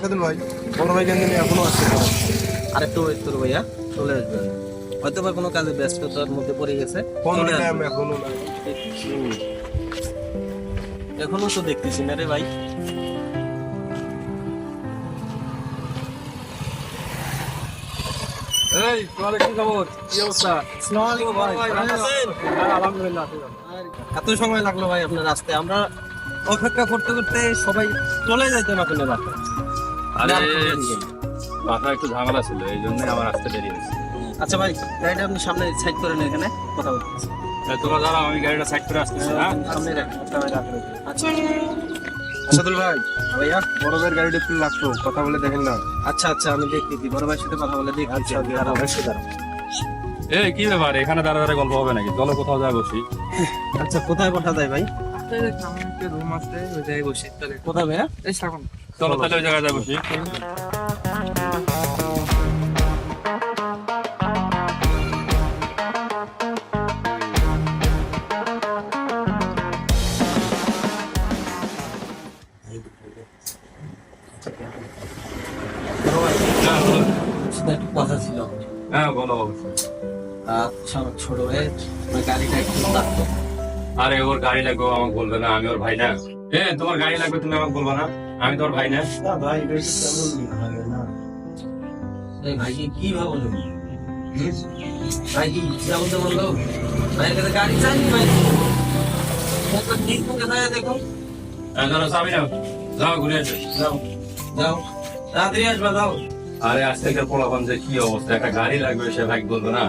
ভাই। বড় ভাই এখনও আসছে আর একটু ওয়েট করো ভাইয়া চলে আসবেন হয়তো বা কোনো কাজে ব্যস্ততার মধ্যে পড়ে গেছে। এখনও এখনও তো দেখতেছি না রে ভাই। এই কি খবর? কি অবস্থা? হ্যাঁ, আলহামদুলিল্লাহ এত সময় লাগল ভাই আপনার রাস্তায় আমরা অপেক্ষা করতে করতে সবাই চলে যাইতেন আপনার রাস্তায়। আরে মাথায় একটু ঝামেলা ছিল এই জন্যই আমার আসতে দেরি হয়েছে। আচ্ছা ভাই গাড়িটা আপনি সামনে সাইড করে নেন এখানে কথা বলতেছি তোমরা দাঁড়াও আমি গাড়িটা সাইড করে আসতেছি হ্যাঁ সামনে রাখেন সামনে আচ্ছা। আসাদুল ভাই ভাইয়া? বড় ভাইয়ের গাড়িটা একটু লাগতো কথা বলে দেখেন না। আচ্ছা আচ্ছা আমি দেখতেছি। বড় ভাইয়ের সাথে কথা বলে দেখি আচ্ছা দাঁড়াও এসে দাঁড়াও। এই কি ব্যাপার? এখানে দাঁড়া দাঁড়া গল্প হবে নাকি? চলো কোথাও যায় বসি। আচ্ছা কোথায় বসা যায় ভাই? রুম আছে ওই জায়গায় বসে। তাহলে কোথায় ভাইয়া? এই চলো তাহলে ওই জায়গায় বসি। কথা ছিল হ্যাঁ বলো আচ্ছা ছোট গাড়িটা একটু লাগতো আরে ওর গাড়ি লাগবে আমাকে বলবে না আমি ওর ভাই না। এ তোমার গাড়ি লাগবে তুমি আমাকে বলবা না। আমি তোমার ভাই না। না ভাই বেশি তেমন হবে না। এই ভাই কি ভাবলো ভাই কি যেমন তেমন লোক ভাইয়ের কাছে গাড়ি চাইনি ভাই? ঠিক দেখো হ্যাঁ ধরো চাবি নাও। যাও ঘুরে আসো। যাও যাও। তাড়াতাড়ি আসবা যাও। আরে আজ থেকে পোলাপান যে কি অবস্থা? একটা গাড়ি লাগবে সে ভাই বলবে না।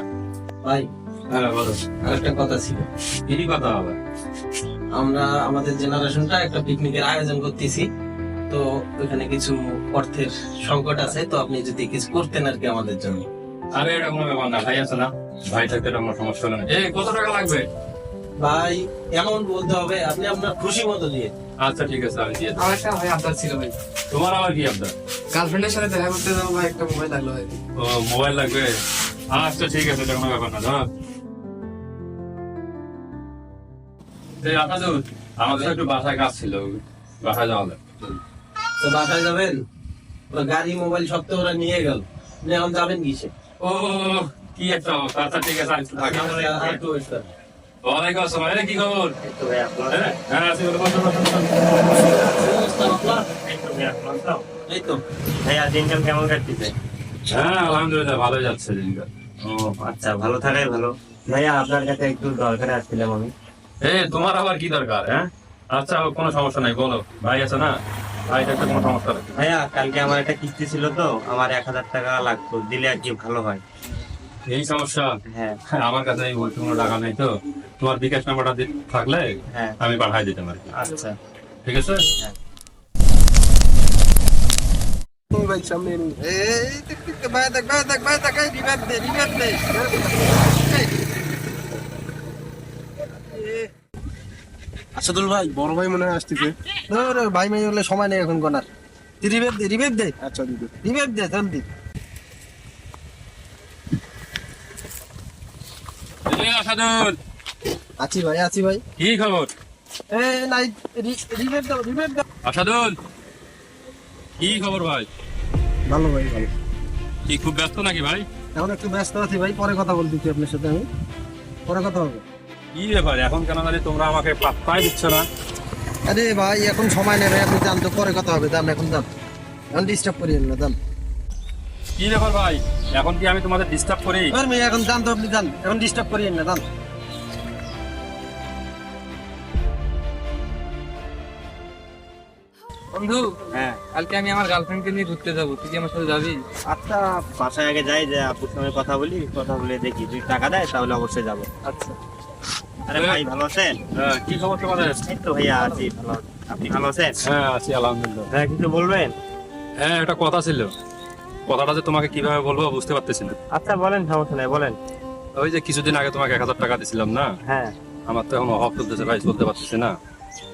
ভাই হ্যাঁ বলো। আর একটা কথা ছিল। কি কথা হবে? আমরা আমাদের জেনারেশনটা একটা পিকনিকের আয়োজন করতেছি। তো ওখানে কিছু অর্থের সংকট আছে তো আপনি যদি কিছু করতেন আর কি আমাদের জন্য। আরে এটা কোনো ব্যাপার না ভাই আছে না? ভাই থাকতে এটা কোনো সমস্যা হলো না। এ কত টাকা লাগবে? ভাই এমন বলতে হবে আপনি আপনার খুশি মতো দিয়ে। আচ্ছা ঠিক আছে আমি দিয়ে আমার একটা ভাই আবদার ছিল ভাই। তোমার আবার কি আপনার গার্লফ্রেন্ডের সাথে দেখা করতে যাব ভাই একটা মোবাইল লাগল ভাই। ও মোবাইল লাগবে? আচ্ছা ঠিক আছে এটা কোনো ব্যাপার না ধর। আমাদের একটু বাসায় কাজ ছিল। বাসায় যাওয়া তো বাসায় যাবেন? গাড়ি মোবাইল সব তো ওরা নিয়ে গেল। এখন যাবেন কিসে? ও কি একটা আচ্ছা ঠিক আছে একটু থাকি আর একটু wait করেন। ওয়ালাইকুম আসসালাম। কি খবর? এই তো হ্যাঁ হ্যাঁ আছি? এই তো ভাইয়া দিনকাল কেমন কাটতেছে? হ্যাঁ আলহামদুলিল্লাহ ভালো যাচ্ছে ও আচ্ছা ভালো থাকাই ভালো। ভাইয়া আপনার কাছে একটু দরকারে আসছিলাম আমি। এ তোমার আবার কি দরকার হ্যাঁ? আচ্ছা কোনো সমস্যা নাই বলো। ভাই আছে না? ভাই থাকতে কোনো সমস্যা নেই ভাইয়া কালকে আমার একটা কিস্তি ছিল তো আমার এক হাজার টাকা লাগতো দিলে আর কি ভালো হয়? এই সমস্যা? হ্যাঁ। হ্যাঁ, আমার কাছে এই বলতে কোনো টাকা নেই তো। তোমার বিকাশ নাম্বারটা থাকলে হ্যাঁ। আমি পাঠাই দিতে পারি আচ্ছা। ঠিক আছে? এই ভাই সামনে এই দেখ দেখ ভাই দেখ ভাই দেখ ভাই দেখ রিভাইভ দে রিভাইভ দে। আসাদুল ভাই বড় ভাই মনে হয় আসতেছে। ধর ভাই মাই হলে সময় নেই এখন কোনার রিভেভ দে রিভেভ দে। আচ্ছা দিদি। রিভেভ দে জলদি আসাদুল। আছি ভাই আছি ভাই। কি খবর? এ নাই রিভেভ দাও রিভেভ দাও। আসাদুল। কি খবর ভাই? ভালো ভাই ভালো। কি খুব ব্যস্ত নাকি ভাই? এখন একটু ব্যস্ত আছি ভাই পরে কথা বলতেছি আপনার সাথে আমি। পরে কথা হবে। কি ব্যাপার? এখন কেন জানি তোমরা আমাকে পাত্তাই দিচ্ছ না। আরে ভাই এখন সময় নেই ভাই আপনি যান তো পরে কথা হবে যান এখন যান। এখন ডিস্টার্ব করিয়েন না যান। কি ব্যাপার ভাই? এখন কি আমি তোমাদের ডিস্টার্ব করি? মেয়ে এখন যান তো আপনি যান। এখন ডিস্টার্ব করিয়েন না যান। বন্ধু হ্যাঁ। কালকে আমি আমার গার্লফ্রেন্ডকে নিয়ে ঘুরতে যাব তুই কি আমার সাথে যাবি? আচ্ছা বাসায় আগে যাই যে আপুর সঙ্গে কথা বলি কথা বলে দেখি। যদি টাকা দেয় তাহলে অবশ্যই যাব। আচ্ছা। আরে ভাই ভালো আছেন? হ্যাঁ, কি খবর তোমাদের এই তো ভাইয়া আছি ভালো আপনি ভালো আছেন? হ্যাঁ আছি আলহামদুলিল্লাহ। হ্যাঁ কিছু বলবেন? হ্যাঁ একটা কথা ছিল। কথাটা যে তোমাকে কীভাবে বলব বুঝতে পারতেছি না। আচ্ছা বলেন সমস্যা নাই বলেন। ওই যে কিছুদিন আগে তোমাকে এক হাজার টাকা দিছিলাম না? হ্যাঁ। আমার তো এখন অভাব চলতেছে ভাই চলতে পারতেছি না।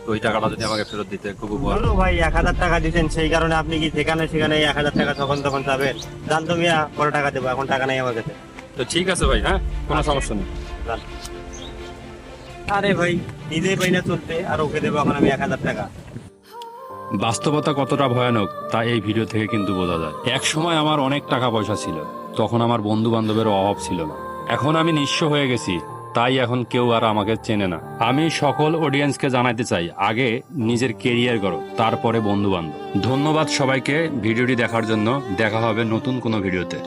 তো ওই টাকাটা যদি আমাকে ফেরত দিতে খুব উপকার বলো ভাই এক হাজার টাকা দিতেন সেই কারণে আপনি কি সেখানে সেখানে এক হাজার টাকা তখন তখন চাবেন জানতো মিয়া পরে টাকা দেবো এখন টাকা নেই আমার কাছে। তো ঠিক আছে ভাই হ্যাঁ কোনো সমস্যা নেই। বাস্তবতা কতটা ভয়ানক, তা এই ভিডিও থেকে কিন্তু বোঝা যায়। এক সময় আমার অনেক টাকা পয়সা ছিল, তখন আমার বন্ধু বান্ধবের অভাব ছিল না। এখন আমি নিঃস্ব হয়ে গেছি, তাই এখন কেউ আর আমাকে চেনে না। আমি সকল অডিয়েন্সকে জানাতে চাই, আগে নিজের কেরিয়ার করো তারপরে বন্ধু বান্ধব ধন্যবাদ সবাইকে, ভিডিওটি দেখার জন্য। দেখা হবে নতুন কোনো ভিডিওতে।